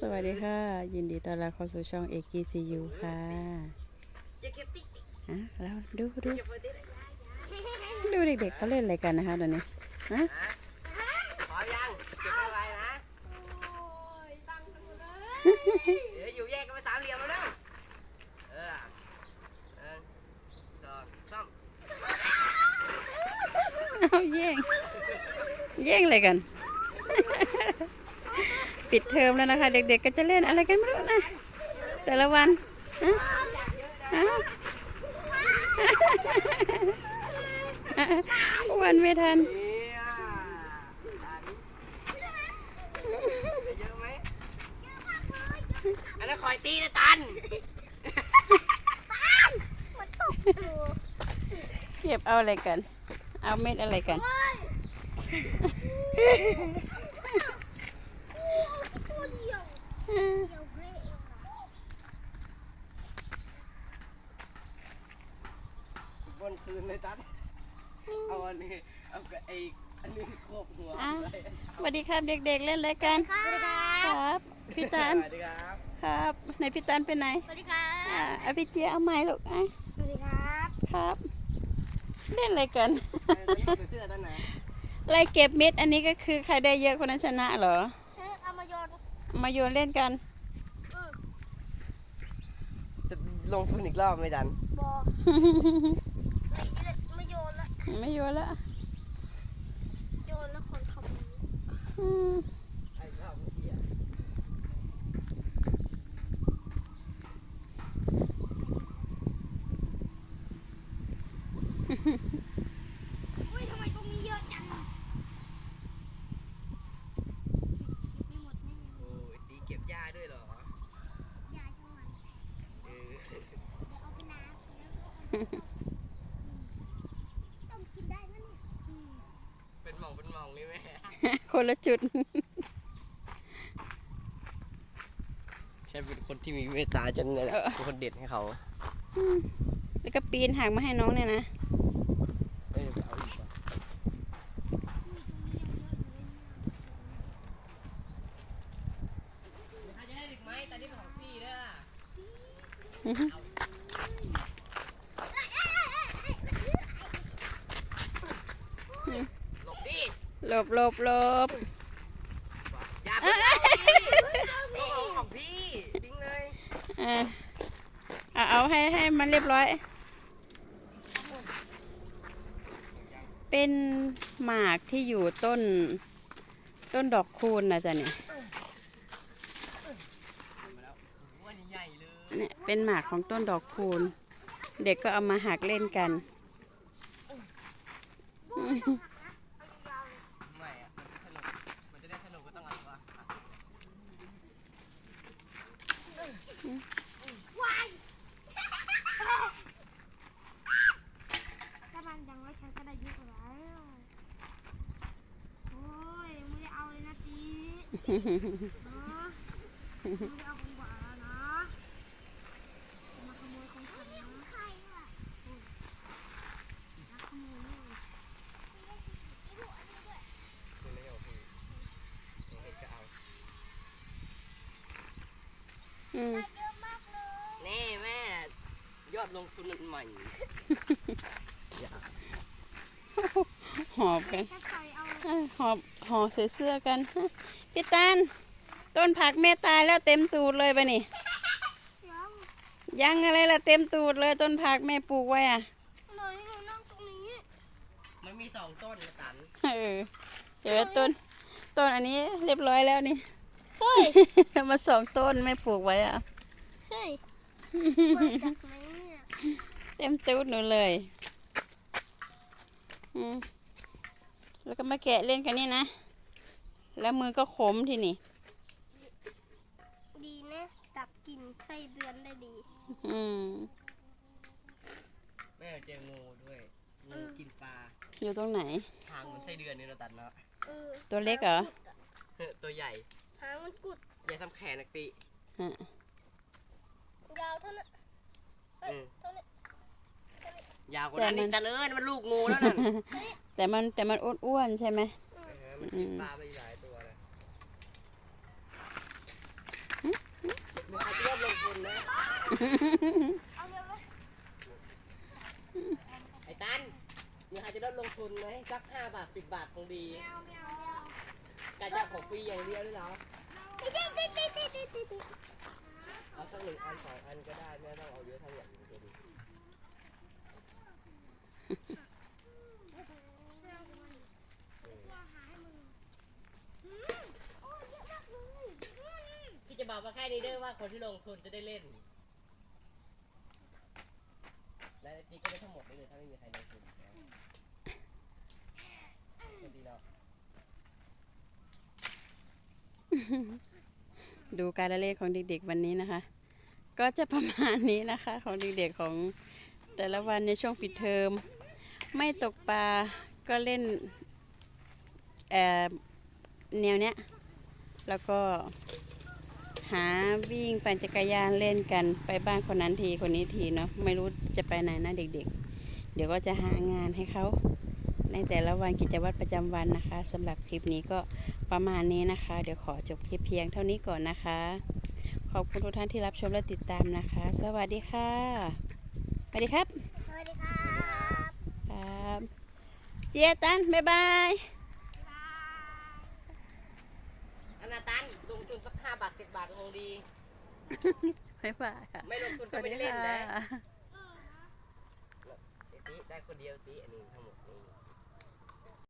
สวัสดีค่ะ ยินดีต้อนรับเข้าสู่ช่องเอกีซียูค่ะจะเก็บติ๊กติ๊กอะแล้วดูดูเก็บไว้ติ๊กดูเด็กๆเขาเล่นอะไรกันนะคะตอนนี้นะพร้อมยังเก็บไว้นะเดี๋ยวอยู่แยกกันเป็นสามเหลี่ยมแล้วเด้อเออหนึ่งสองสามเอาแย่งแย่งอะไรกัน ปิดเทอมแล้วนะคะ เด็ก ๆ ก็จะเล่นอะไรกันไม่รู้นะแต่ละวันฮะฮะวันไม่ทันเนี่ยเยอะไหมอันนั้นคอยตีนะตันเก็บเอาอะไรกัน เอาเม็ดอะไรกัน บนคืนเลยตันเอาอันนี้เอาไอ้อันนี้โคบหัวอะไว้สวัสดีครับเด็กๆเล่นอะไรกันครับพี่ตันสวัสดีครับครับไหนพี่ตันไปไหนสวัสดีครับอ่าเอาพี่เจี๊ยเอาไม้ลูกอะสวัสดีครับครับ เล่นอะไรกันเออตัวนี้คือเสื้อตัวไหนไล่เก็บเม็ดอันนี้ก็คือใครได้เยอะคนนั้นชนะเหรอ เฮ้ยเอามาโยนมาโยนเล่นกัน จะลงทุนอีกรอบไหม่ดันบอไม่โยนละไม่โยนละ โยนแล้วคนทำ อืม ไอ้รอบเมื่อกี้อะ อุ้ยทำไมตรงนี้เยอะจังไม่หมดไม่หมด โอ้ยตีเก็บหญ้าด้วยเหรอ ยายทั้งวัน เออ เดี๋ยวเอาไปล้างแล้วก็ เอาต้มกินได้นะเนี่ยอืมเป็นหมองเป็นหมองนี่แม่คนละจุดใช่เป็นคนที่มีเมตตาจนเนี่ยแหละเป็นคนเด็ดให้เขาแล้วก็ปีนหางมาให้น้องเนี่ยนะเอ้ยเอาอีกว่ะอุ้ยตรงนี้ยังเยอะอยู่เลยเนี่ยใครจะได้ดึกไหมตอนนี้เป็นของพี่เด้อ อือฮึ หลบดิ หลบหลบหลบอย่าไปเอาพี่เอาของพี่ทิ้งเลยเออเอาเอาให้ให้มันเรียบร้อย เป็นหมากที่อยู่ต้น ต้นดอกคูณนะจ๊ะเนี่ยมาแล้วโอ้โหอันนี้ใหญ่เลยเนี่ยเป็นหมากของต้นดอกคูณ เด็กก็เอามาหักเล่นกันไม่อะมันจะสนุกมันจะได้สนุกก็ต้องเอะไรวะ ถ้ามันยังไม่ใช้ก็ได้เยอะแล้วโอ้ยไม่ได้เอาเลยนะจีเนาะไม่ได้เอาของหวานนะมาขโมยของฉันนะใครอะมาขโมยนี่ ไม่ได้เอาพี่เอาให้ก็เอา อืม เยอะมากเนี่แม่ ยอดลงทุนันใหม่ หอบกัน หอบห่อใส่เสื้อกัน พี่ตันต้นผักแม่ตายแล้วเต็มตูดเลยไปะนี่ยังยังอะไรล่ะเต็มตูดเลยต้นผักแม่ปลูกไว้อะไหนหนูนั่งตรงนี้ มันมีสองต้นนะตันเออเจอต้น ต้นอันนี้เรียบร้อยแล้วนี่ เฮ้ยมาสองต้นแม่ปลูกไว้อะ เฮ้ยมาจากไหนเนี่ย เต็มตูดหนูเลย อืม แล้วก็มาแกะเล่นกันนี่นะ แล้วมือก็ขมทีนี่ ดีนะดับกลิ่นไส้เดือนได้ดี อืม แม่เจองูด้วยงูกินปลาอยู่ตรงไหน ทางเหมือนไส้เดือนนี่เราตัดแล้วเออตัวเล็กเหรอ เฮ้ยตัวใหญ่หางมันกุดใหญ่ซ้ำแขนนักติฮะยาวเท่านั้นเอ้ยอืมเท่านั้นยาวกว่านั้นอีกตันเอ้ยมันลูกงูแล้วนั่น แต่มันแต่มันอ้วนๆใช่ไหมเออมันกินปลาไปหลายตัวเลยรืออาจจะเริ่มลงทุนนะเอาเร็วเลยไอ้ตันเดี๋ยวอาจจะเริ่มลงทุนไหมสักห้าบาทสิบบาทคงดีไม่เอาไม่เอาไม่เอาการจะเอาของฟรีอย่างเดียวด้วยเหรอติดติดติดติดติดติดติดเอาสักหนึ่งอันสองอันก็ได้ไม่ต้องเอาเยอะเท่าอย่างนี้ก็ดีโอ้ยเยอะมากเลย ล้นี้เด้อว่าคนที่ลงทุนจะได้เล่น และในนี้ก็ได้ทั้งหมดเลยถ้าไม่มีใครลงทุนคนดีเนาะดูการละเล่นของเด็กๆวันนี้นะคะ ก็จะประมาณนี้นะคะ ของเด็กๆของแต่ละวันในช่วงปิดเทอม ไม่ตกปลาก็เล่นเอ่อแนวเนี้ย แล้วก็ หาวิ่งปั่นจักรยานเล่นกันไปบ้านคนนั้นทีคนนี้ทีเนาะไม่รู้จะไปไหนนะเด็กๆเดี๋ยวก็จะหางานให้เขาในแต่ละวันกิจวัตรประจำวันนะคะสำหรับคลิปนี้ก็ประมาณนี้นะคะ เดี๋ยวขอจบคลิปเพียงเท่านี้ก่อนนะคะ ขอบคุณทุกท่านที่รับชมและติดตามนะคะ สวัสดีค่ะสวัสดีครับสวัสดีครับครับเจียตันบ๊ายบาย อนาตันลง ทุนสักห้าบาทสิบบาทคงดีบ๊ายบายค่ะไม่ลงทุนสก็วัสไม่ดีได้เล่นนะค่ะตีได้คนเดียวตีอันนี้ทั้งหมดนี่